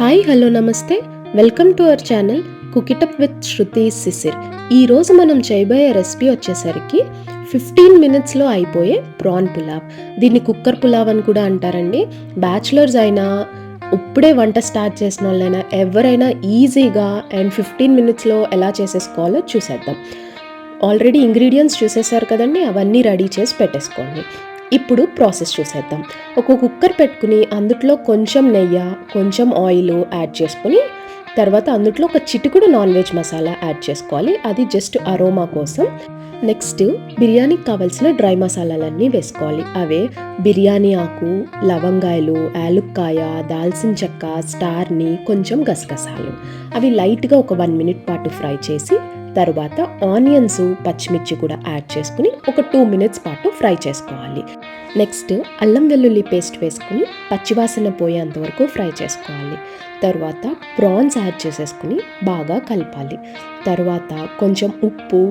Hi hello నమస్తే. Welcome to our channel cook it up with Shruti Sisir. ఈరోజు మనం చేయబోయే రెసిపీ వచ్చేసరికి ఫిఫ్టీన్ మినిట్స్లో అయిపోయే ప్రాన్ పులావ్. దీన్ని కుక్కర్ పులావ్ అని కూడా అంటారండి. బ్యాచులర్స్ అయినా ఇప్పుడే వంట స్టార్ట్ చేసిన వాళ్ళైనా ఎవరైనా ఈజీగా అండ్ ఫిఫ్టీన్ మినిట్స్లో ఎలా చేసేసుకోవాలో చూసేద్దాం. ఆల్రెడీ ఇంగ్రీడియంట్స్ చూసేసారు కదండి అవన్నీ రెడీ చేసి పెట్టేసుకోండి. ఇప్పుడు ప్రాసెస్ చూసేద్దాం. ఒక కుక్కర్ పెట్టుకుని అందుట్లో కొంచెం నెయ్యి కొంచెం ఆయిల్ యాడ్ చేసుకొని తర్వాత అందుట్లో ఒక చిటికుడు నాన్ వెజ్ మసాలా యాడ్ చేసుకోవాలి. అది జస్ట్ అరోమా కోసం. నెక్స్ట్ బిర్యానీకి కావాల్సిన డ్రై మసాలాలన్నీ వేసుకోవాలి. అవే బిర్యానీ ఆకు లవంగాయలు యాలుక్కాయ దాల్చిన చెక్క స్టార్ని కొంచెం గసగసాలు. అవి లైట్గా ఒక వన్ మినిట్ పాటు ఫ్రై చేసి తర్వాత ఆనియన్స్ పచ్చిమిర్చి కూడా యాడ్ చేసుకుని ఒక టూ మినిట్స్ పాటు ఫ్రై చేసుకోవాలి. నెక్స్ట్ అల్లం వెల్లుల్లి పేస్ట్ వేసుకుని పచ్చివాసన పోయేంత వరకు ఫ్రై చేసుకోవాలి. తర్వాత ప్రాన్స్ యాడ్ చేసేసుకుని బాగా కలపాలి. తర్వాత కొంచెం ఉప్పు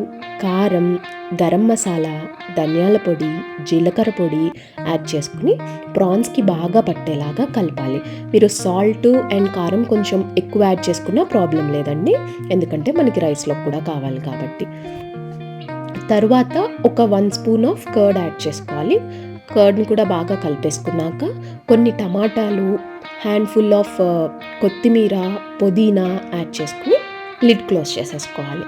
కారం గరం మసాలా ధనియాల పొడి జీలకర్ర పొడి యాడ్ చేసుకుని ప్రాన్స్కి బాగా పట్టేలాగా కలపాలి. మీరు సాల్ట్ అండ్ కారం కొంచెం ఎక్కువ యాడ్ చేసుకున్నా ప్రాబ్లం లేదండి. ఎందుకంటే మనకి రైస్లో కూడా కావాలి కాబట్టి. తర్వాత ఒక one spoon of curd add చేసుకోవాలి. కర్డ్ని కూడా బాగా కలిపేసుకున్నాక కొన్ని టమాటాలు హ్యాండ్ఫుల్ ఆఫ్ కొత్తిమీర పుదీనా యాడ్ చేసుకుని లిడ్ క్లోజ్ చేసేసుకోవాలి.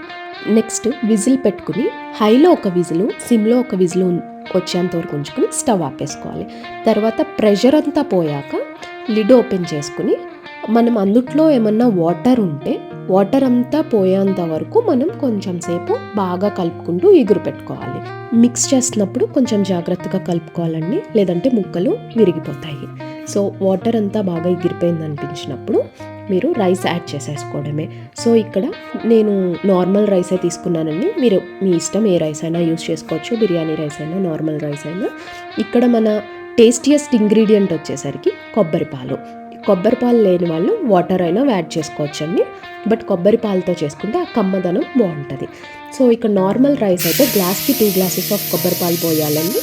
నెక్స్ట్ విజిల్ పెట్టుకుని హైలో ఒక విజిల్ సిమ్లో ఒక విజిల్ వచ్చేంత వరకు ఉంచుకుని స్టవ్ ఆపేసుకోవాలి. తర్వాత ప్రెషర్ అంతా పోయాక లిడ్ ఓపెన్ చేసుకుని మనం అందుట్లో ఏమన్నా వాటర్ ఉంటే వాటర్ అంతా పోయేంత వరకు మనం కొంచెం సేపు బాగా కలుపుకుంటూ ఎగురు పెట్టుకోవాలి. మిక్స్ చేస్తున్నప్పుడు కొంచెం జాగ్రత్తగా కలుపుకోవాలండి లేదంటే ముక్కలు విరిగిపోతాయి. సో వాటర్ అంతా బాగా ఎగిరిపోయింది అనిపించినప్పుడు మీరు రైస్ యాడ్ చేసేసుకోవడమే. సో ఇక్కడ నేను నార్మల్ రైసే తీసుకున్నానండి. మీరు మీ ఇష్టం ఏ రైస్ అయినా యూస్ చేసుకోవచ్చు. బిర్యానీ రైస్ అయినా నార్మల్ రైస్ అయినా. ఇక్కడ మన టేస్టియస్ట్ ఇంగ్రీడియంట్ వచ్చేసరికి కొబ్బరి పాలు. కొబ్బరి పాలు లేని వాళ్ళు వాటర్ అయినా యాడ్ చేసుకోవచ్చండి. బట్ కొబ్బరి పాలతో చేసుకుంటే ఆ కమ్మదనం బాగుంటుంది. సో ఇక్కడ నార్మల్ రైస్ అయితే గ్లాస్కి టూ గ్లాసెస్ ఆఫ్ కొబ్బరి పాలు పోయాలండి.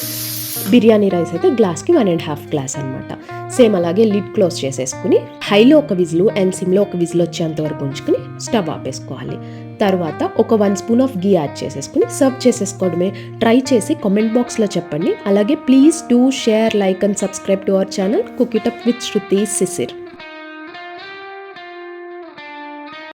బిర్యానీ రైస్ అయితే గ్లాస్కి వన్ అండ్ హాఫ్ గ్లాస్ అనమాట సేమ్ అలాగే లిడ్ క్లోజ్ చేసేసుకుని హైలో ఒక విజిల్ అండ్ సిమ్లో ఒక విజిల్ వచ్చేంత వరకు ఉంచుకుని స్టవ్ ఆపేసుకోవాలి. తర్వాత ఒక one spoon of ghee add చేసేసుకుని సర్వ్ చేసేసుకోవడమే. ట్రై చేసి కామెంట్ బాక్స్లో చెప్పండి. అలాగే please do share like and subscribe to our channel cook it up with Shruti Sisir.